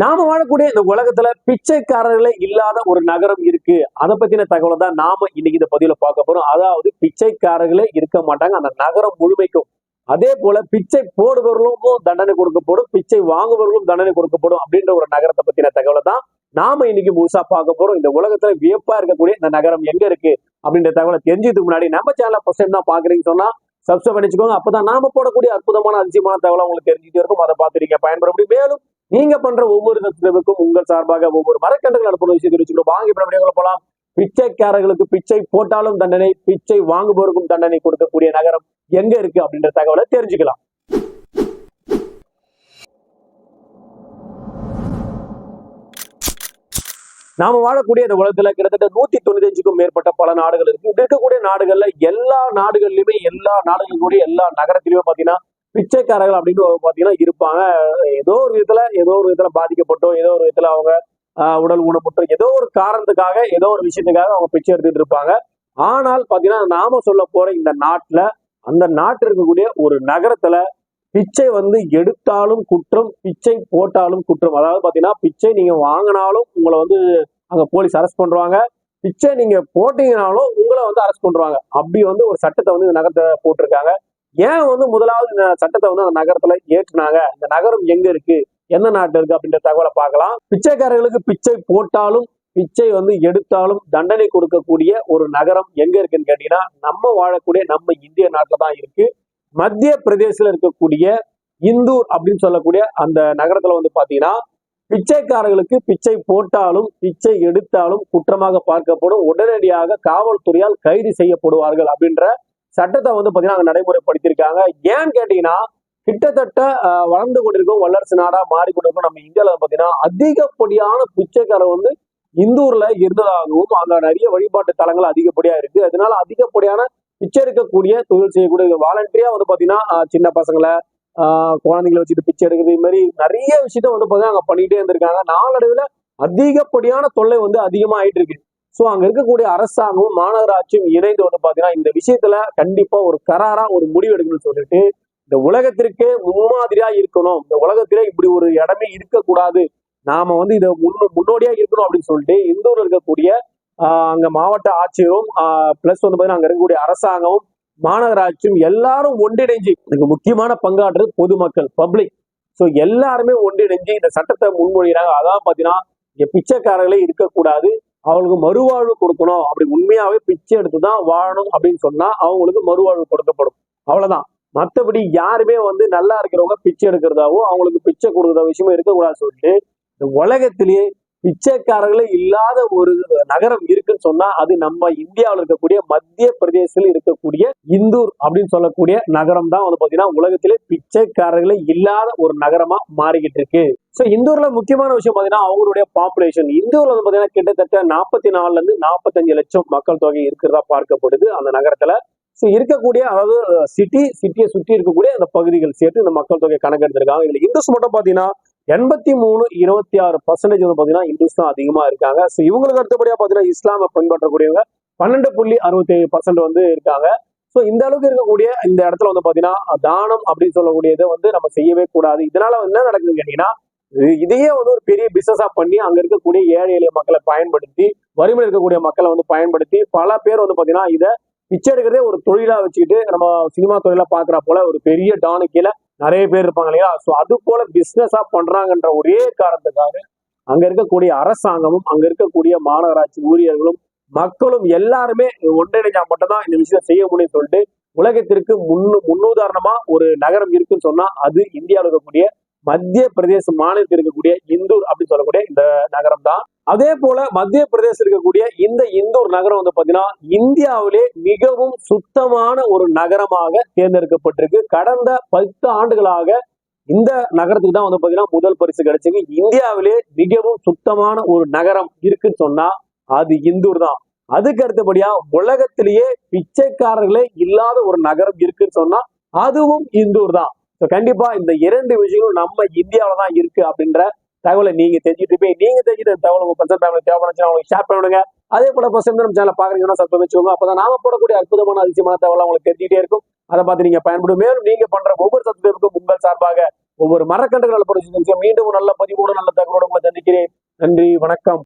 நாம வாழக்கூடிய இந்த உலகத்துல பிச்சைக்காரர்களே இல்லாத ஒரு நகரம் இருக்கு. அதை பத்தின தகவலை தான் நாம இன்னைக்கு இந்த பதிவுல பார்க்க போறோம். அதாவது பிச்சைக்காரர்களே இருக்க மாட்டாங்க. அந்த நகரம் முழுமைக்கும். அதே போல பிச்சை போடுபவர்களுக்கும் தண்டனை கொடுக்கப்படும். பிச்சை வாங்குபவர்களும் தண்டனை கொடுக்கப்படும் அப்படின்ற ஒரு நகரத்தை பத்தின தகவலை தான் நாம இன்னைக்கு முழுசா பார்க்க போறோம். இந்த உலகத்துல வியப்பா இருக்கக்கூடிய இந்த நகரம் எங்க இருக்கு அப்படின்ற தகவலை தெரிஞ்சதுக்கு முன்னாடி நம்ம சேனலை ஃபர்ஸ்ட் டைம் தான் பாக்குறீங்கன்னு சொன்னா சப்ஸ்கிரைப் பண்ணிச்சுக்கோங்க அப்பதான் நாம போடக்கூடிய அற்புதமான அதிசயமான தகவலை உங்களுக்கு தெரிஞ்சுட்டு இருக்கும். அதை பார்த்துருக்கீங்க பயன்பட முடியும். மேலும் நீங்க பண்ற ஒவ்வொரு சப்ஸ்கிரைபுக்கும் உங்கள் சார்பாக ஒவ்வொரு மரக்கன்றுகள் அனுப்பணும் விஷயத்தை வச்சுக்கணும் வாங்கி. போலாம்? பிச்சைக்காரர்களுக்கு பிச்சை போட்டாலும் தண்டனை பிச்சை வாங்குபவருக்கும் தண்டனை கொடுக்கக்கூடிய நகரம் எங்க இருக்கு அப்படின்ற தகவலை தெரிஞ்சுக்கலாம். நாம வாழக்கூடிய இந்த உலகத்துல கிட்டத்தட்ட நூத்தி தொண்ணூத்தஞ்சுக்கும் மேற்பட்ட பல நாடுகள் இருக்கு. இருக்கக்கூடிய நாடுகள்ல எல்லா நாடுகள்லயுமே எல்லா நாடுகளுடைய எல்லா நகரத்திலயுமே பாத்தீங்கன்னா பிச்சைக்காரர்கள் அப்படின்னு பாத்தீங்கன்னா இருப்பாங்க. ஏதோ ஒரு விதத்துல ஏதோ ஒரு விதத்துல பாதிக்கப்பட்டோ ஏதோ ஒரு விதத்துல அவங்க உடல் ஊனமுற்றோ ஏதோ ஒரு காரணத்துக்காக ஏதோ ஒரு விஷயத்துக்காக அவங்க பிச்சை எடுத்துட்டு இருப்பாங்க. ஆனால் பாத்தீங்கன்னா நாம சொல்ல போற இந்த நாட்டுல அந்த நாட்டில் இருக்கக்கூடிய ஒரு நகரத்துல பிச்சை வந்து எடுத்தாலும் குற்றம் பிச்சை போட்டாலும் குற்றம். அதாவது பாத்தீங்கன்னா பிச்சை நீங்க வாங்கினாலும் உங்களை வந்து அங்க போலீஸ் அரெஸ்ட் பண்றாங்க பிச்சை நீங்க போட்டீங்கனாலும் உங்களை வந்து அரெஸ்ட் பண்றாங்க அப்படி வந்து ஒரு சட்டத்தை வந்து இந்த நகரத்தை போட்டிருக்காங்க. ஏன் வந்து முதலாவது இந்த சட்டத்தை வந்து அந்த நகரத்துல ஏற்றுனாங்க? இந்த நகரம் எங்க இருக்கு? எந்த நாட்டு இருக்கு? அப்படின்ற தகவலை பார்க்கலாம். பிச்சைக்காரர்களுக்கு பிச்சை போட்டாலும் பிச்சை வந்து எடுத்தாலும் தண்டனை கொடுக்கக்கூடிய ஒரு நகரம் எங்க இருக்குன்னு கேட்டீங்கன்னா நம்ம வாழக்கூடிய நம்ம இந்திய நாட்டில் தான் இருக்கு. மத்திய பிரதேசத்தில் இருக்கக்கூடிய இந்தூர் அப்படின்னு சொல்லக்கூடிய அந்த நகரத்துல வந்து பாத்தீங்கன்னா பிச்சைக்காரர்களுக்கு பிச்சை போட்டாலும் பிச்சை எடுத்தாலும் குற்றமாக பார்க்கப்படும். உடனடியாக காவல்துறையால் கைது செய்யப்படுவார்கள் அப்படின்ற சட்டத்தை வந்து பார்த்தீங்கன்னா அங்கே நடைமுறைப்படுத்தியிருக்காங்க. ஏன்னு கேட்டீங்கன்னா கிட்டத்தட்ட வளர்ந்து கொண்டிருக்கும் வல்லரசு நாடா மாறிக்கொண்டிருக்கும் நம்ம இந்தியாவில் பார்த்தீங்கன்னா அதிகப்படியான பிச்சைக்காரர் வந்து இந்தூர்ல இருந்ததாகவும் அங்க நிறைய வழிபாட்டு தலங்கள் அதிகப்படியா இருக்கு. அதனால அதிகப்படியான பிச்சை எடுக்கக்கூடிய தொழில் செய்யக்கூடிய வாலண்டரியா வந்து பாத்தீங்கன்னா சின்ன பசங்களை ஆஹ், குழந்தைங்களை வச்சுட்டு பிச்சை எடுக்கிறது இது மாதிரி நிறைய விஷயத்த வந்து பாத்தீங்கன்னா அங்க பண்ணிட்டே இருந்திருக்காங்க. நாளடைவுல அதிகப்படியான தொல்லை வந்து அதிகமா ஆயிட்டு இருக்கு. ஸோ அங்க இருக்கக்கூடிய அரசாங்கமும் மாநகராட்சியும் இணைந்து வந்து பாத்தீங்கன்னா இந்த விஷயத்துல கண்டிப்பா ஒரு கராரா ஒரு முடிவு எடுக்கணும்னு சொல்லிட்டு இந்த உலகத்திற்கே முன்மாதிரியா இருக்கணும். இந்த உலகத்திலே இப்படி ஒரு இடமே இருக்கக்கூடாது. நாம வந்து இதை முன்னு முன்னோடியா இருக்கணும் அப்படின்னு சொல்லிட்டு இந்தூர்ல இருக்கக்கூடிய அங்க மாவட்ட ஆட்சியரும் பிளஸ் வந்து பாத்தீங்கன்னா அங்க இருக்கக்கூடிய அரசாங்கமும் மாநகராட்சியும் எல்லாரும் ஒன்றிணைஞ்சு இதுக்கு முக்கியமான பங்காற்றுறது பொதுமக்கள் பப்ளிக் ஸோ எல்லாருமே ஒன்றிணைஞ்சு இந்த சட்டத்தை முன்மொழிகிறாங்க. அதான் பாத்தீங்கன்னா இங்க பிச்சைக்காரர்களே இருக்கக்கூடாது. அவங்களுக்கு மறுவாழ்வு கொடுக்கணும். அப்படி உண்மையாவே பிச்சை எடுத்து தான் வாழணும் அப்படின்னு சொன்னா அவங்களுக்கு மறுவாழ்வு கொடுக்கப்படும். அவ்வளவுதான். மற்றபடி யாருமே வந்து நல்லா இருக்கிறவங்க பிச்சை எடுக்கிறதாவோ அவங்களுக்கு பிச்சை கொடுக்குற விஷயமும் இருக்கக்கூடாது சொல்லிட்டு இந்த உலகத்திலேயே பிச்சைக்காரர்களே இல்லாத ஒரு நகரம் இருக்குன்னு சொன்னா அது நம்ம இந்தியாவில் இருக்கக்கூடிய மத்திய பிரதேசத்தில் இருக்கக்கூடிய இந்தூர் அப்படின்னு சொல்லக்கூடிய நகரம் தான் வந்து பாத்தீங்கன்னா உலகத்திலே பிச்சைக்காரர்களே இல்லாத ஒரு நகரமா மாறிக்கிட்டு இருக்கு. ஸோ இந்தூர்ல முக்கியமான விஷயம் பார்த்தீங்கன்னா அவங்களுடைய பாப்புலேஷன் இந்தூர்ல வந்து பார்த்தீங்கன்னா கிட்டத்தட்ட நாற்பத்தி நாலுல இருந்து நாற்பத்தஞ்சு லட்சம் மக்கள் தொகை இருக்கிறதா பார்க்கப்படுது அந்த நகரத்துல. ஸோ இருக்கக்கூடிய அதாவது சிட்டி சிட்டியை சுற்றி இருக்கக்கூடிய அந்த பகுதிகள் சேர்த்து இந்த மக்கள் தொகை கணக்கெடுத்திருக்காங்க. இதுல இந்துஸ் மட்டும் பார்த்தீங்கன்னா எண்பத்தி மூணு இருபத்தி ஆறு பர்சன்டேஜ் வந்து பார்த்தீங்கன்னா இந்துஸ் தான் அதிகமாக இருக்காங்க. ஸோ இவங்களுக்கு அடுத்தபடியாக பார்த்தீங்கன்னா இஸ்லாமை பின்பற்றக்கூடியவங்க பன்னெண்டு புள்ளி அறுபத்தி ஏழு பர்சன்ட் வந்து இருக்காங்க. ஸோ இந்த அளவுக்கு இருக்கக்கூடிய இந்த இடத்துல வந்து பார்த்தீங்கன்னா தானம் அப்படின்னு சொல்லக்கூடியதை வந்து நம்ம செய்யவே கூடாது. இதனால வந்து என்ன நடக்குதுன்னு கேட்டீங்கன்னா இதையே வந்து ஒரு பெரிய பிசினஸா பண்ணி அங்க இருக்கக்கூடிய ஏழை எளிய மக்களை பயன்படுத்தி வறுமையில் இருக்கக்கூடிய மக்களை வந்து பயன்படுத்தி பல பேர் வந்து பாத்தீங்கன்னா இதை பிச்சை எடுக்கிறதே ஒரு தொழிலா வச்சுக்கிட்டு நம்ம சினிமா தொழிலா பாக்குற போல ஒரு பெரிய டானு கீழே நிறைய பேர் இருப்பாங்க இல்லையா? ஸோ அது போல பிசினஸா பண்றாங்கன்ற ஒரே காரணத்துக்காக அங்க இருக்கக்கூடிய அரசாங்கமும் அங்க இருக்கக்கூடிய மாநகராட்சி ஊழியர்களும் மக்களும் எல்லாருமே ஒன்றிணைஞ்சா மட்டும்தான் இந்த விஷயத்தை செய்ய முடியும்னு சொல்லிட்டு உலகத்திற்கு முன்னு முன்னுதாரணமா ஒரு நகரம் இருக்குன்னு சொன்னா அது இந்தியாவில் இருக்கக்கூடிய மத்திய பிரதேச மாநிலத்தில் இருக்கக்கூடிய இந்தூர் அப்படின்னு சொல்லக்கூடிய இந்த நகரம் தான் அதே போல மத்திய பிரதேசம் இருக்கக்கூடிய இந்த இந்தூர் நகரம் வந்து பாத்தீங்கன்னா இந்தியாவிலே மிகவும் சுத்தமான ஒரு நகரமாக தேர்ந்தெடுக்கப்பட்டிருக்கு. கடந்த பத்து ஆண்டுகளாக இந்த நகரத்துக்கு தான் வந்து பாத்தீங்கன்னா முதல் பரிசு கிடைச்சிங்க இந்தியாவிலே மிகவும் சுத்தமான ஒரு நகரம் இருக்குன்னு சொன்னா அது இந்தூர் தான். அதுக்கு அடுத்தபடியா உலகத்திலேயே பிச்சைக்காரர்களே இல்லாத ஒரு நகரம் இருக்குன்னு சொன்னா அதுவும் இந்தூர் தான். ஸோ கண்டிப்பா இந்த இரண்டு விஷயங்களும் நம்ம இந்தியாவில தான் இருக்கு அப்படின்ற தகவலை நீங்க தெரிஞ்சுட்டு போய் நீங்க தெரிஞ்சுட்டு தகவல் உங்க பர்சன்ட் ஃபேமிலி தேவைப்படுச்சு அவங்களுக்கு ஷேர் பண்ணிவிடுங்க அதே போல பசங்க நம்ம சேனல் பாக்குறீங்கன்னா சப்ஸ்கிரைப் வச்சுக்கோங்க. அப்பதான் நாம போடக்கூடிய அற்புதமான அதிசயமான தகவல் உங்களுக்கு தெரிஞ்சுட்டே இருக்கும். அதை பார்த்து நீங்க பயன்படும். மேலும் நீங்க பண்ற ஒவ்வொரு சப்ஸ்கிரைபுக்கும் உங்கள் சார்பாக ஒவ்வொரு மரக்கன்றுகள் பொறுத்து மீண்டும் நல்ல பதிவோடு நல்ல தகவலோடு உங்களை சந்திக்கிறேன். நன்றி வணக்கம்.